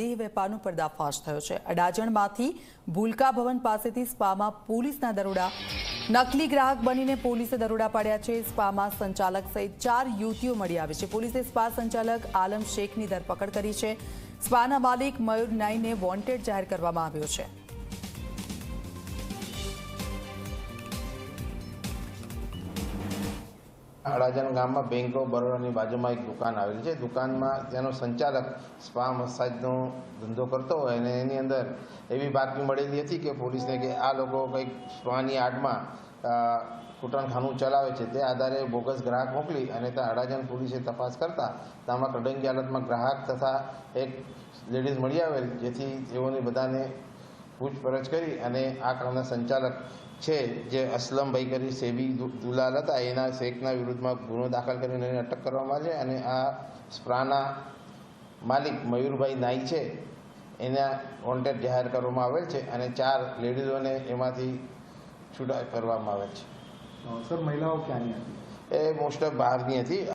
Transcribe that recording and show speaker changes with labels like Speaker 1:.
Speaker 1: દેહ વેપારનો પર્દાફાશ થયો છે. અડાજણમાંથી ભૂલકા ભવન પાસેથી સ્પામાં પોલીસના દરોડા. નકલી ગ્રાહક બનીને પોલીસે દરોડા પાડ્યા છે. સ્પામાં સંચાલક સહિત ચાર યુવતીઓ મળી આવી છે. પોલીસે સ્પા સંચાલક આલમ શેખની ધરપકડ કરી છે. સ્પાના માલિક મયુર નાઈને વોન્ટેડ જાહેર કરવામાં આવ્યો છે.
Speaker 2: અડાજણ ગામમાં બેંક ઓફ બરોડાની બાજુમાં એક દુકાન આવેલી છે. દુકાનમાં તેનો સંચાલક સ્પા મસાજનો ધંધો કરતો હોય અને એની અંદર એવી બાતમી મળેલી હતી કે પોલીસને કે આ લોકો કંઈક સ્પાની આડમાં કૂટણખાનું ચલાવે છે. તે આધારે બોગસ ગ્રાહક મોકલી અને ત્યાં અડાજણ પોલીસે તપાસ કરતા તેમાં કડંગી હાલતમાં ગ્રાહક તથા એક લેડીઝ મળી આવેલ, જેથી તેઓની બધાને પૂછપરછ કરી અને આ કામના સંચાલક છે જે અસલમભાઈ કરી સેબી દુલાલ હતા એના શેખના વિરુદ્ધમાં ગુનો દાખલ કરીને એને અટક કરવામાં છે અને આ સ્પ્રાના માલિક મયુરભાઈ નાઈ છે. એના વોન્ટેડ જાહેર કરવામાં આવેલ છે અને ચાર લેડીઝોને એમાંથી છૂટા કરવામાં આવેલ છે.
Speaker 3: સર મહિલાઓ ક્યાંની હતી?
Speaker 2: એ મોસ્ટ ઓફ બહારની હતી.